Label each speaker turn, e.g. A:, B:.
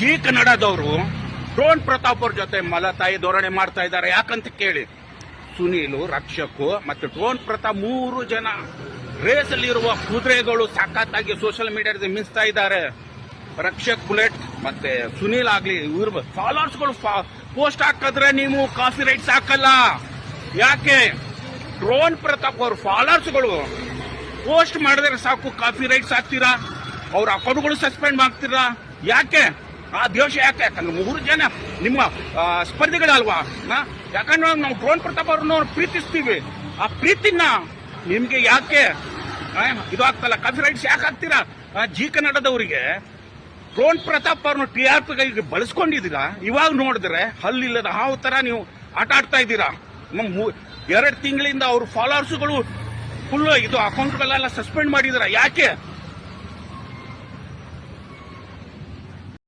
A: G ಕನ್ನಡದವರು drone Pratap ಅವ್ರ ಜೊತೆ ಮಲತಾಯಿ ಧೋರಣೆ ಮಾಡ್ತಾ ಇದ್ದಾರೆ. ಯಾಕಂತ ಕೇಳಿ. ಸುನೀಲು, ರಕ್ಷಕು ಮತ್ತು ಡ್ರೋನ್ ಪ್ರತಾಪ್ ಮೂರು ಜನ ರೇಸ್ ಅಲ್ಲಿರುವ ಕುದುರೆಗಳು ಸಾಕತ್ತಾಗಿ ಸೋಷಿಯಲ್ ಮೀಡಿಯಾದಲ್ಲಿ ಮಿಂಚ್ತಾ ಇದ್ದಾರೆ. ರಕ್ಷಕ್ ಬುಲೆಟ್ ಮತ್ತೆ ಸುನೀಲ್ ಆಗ್ಲಿ ಇವ್ರ ಫಾಲೋವರ್ಸ್ಗಳು ಪೋಸ್ಟ್ ಹಾಕಿದ್ರೆ ನೀವು ಕಾಫಿ ರೈಟ್ಸ್ ಹಾಕಲ್ಲ. ಯಾಕೆ? ಡ್ರೋನ್ ಪ್ರತಾಪ್ ಅವ್ರ ಫಾಲೋವರ್ಸ್ಗಳು ಪೋಸ್ಟ್ ಮಾಡಿದ್ರೆ ಸಾಕು, ಕಾಫಿ ರೈಟ್ಸ್ ಹಾಕ್ತೀರಾ? ಅವ್ರ ಅಕೌಂಟ್ಗಳು ಸಸ್ಪೆಂಡ್ ಮಾಡ್ತೀರಾ? ಯಾಕೆ? ಆ ದ್ವೇಷ ಯಾಕೆ? ಯಾಕಂದ್ರೆ ಮೂರು ಜನ ನಿಮ್ಮ ಸ್ಪರ್ಧಿಗಳಲ್ವಾ? ಯಾಕಂದ್ರೆ ನಾವು ಡ್ರೋನ್ ಪ್ರತಾಪ್ ಅವ್ರನ್ನ ಪ್ರೀತಿಸ್ತೀವಿ. ಆ ಪ್ರೀತಿನ ನಿಮ್ಗೆ ಯಾಕೆ? ಇದು ಆಗ್ತಲ್ಲ ಕಾಫಿ ರೈಟ್ಸ್ ಯಾಕೆ ಆಗ್ತೀರಾ ಜಿ ಕನ್ನಡದವರಿಗೆ ಡ್ರೋನ್ ಪ್ರತಾಪ್ ಅವ್ರನ್ನ ಟಿ ಆರ್ ಪಿ ಬಳಸ್ಕೊಂಡಿದ್ದೀರಾ? ಇವಾಗ ನೋಡಿದ್ರೆ ಹಲ್ಲಿಲ್ಲದ ಹಾವು ತರ ನೀವು ಆಟ ಆಡ್ತಾ ಇದ್ದೀರಾ? ಎರಡು ತಿಂಗಳಿಂದ ಅವ್ರ ಫಾಲೋವರ್ಸ್ಗಳು ಫುಲ್ ಇದು ಅಕೌಂಟ್ಗಳೆಲ್ಲ ಸಸ್ಪೆಂಡ್ ಮಾಡಿದಿರಾ ಯಾಕೆ?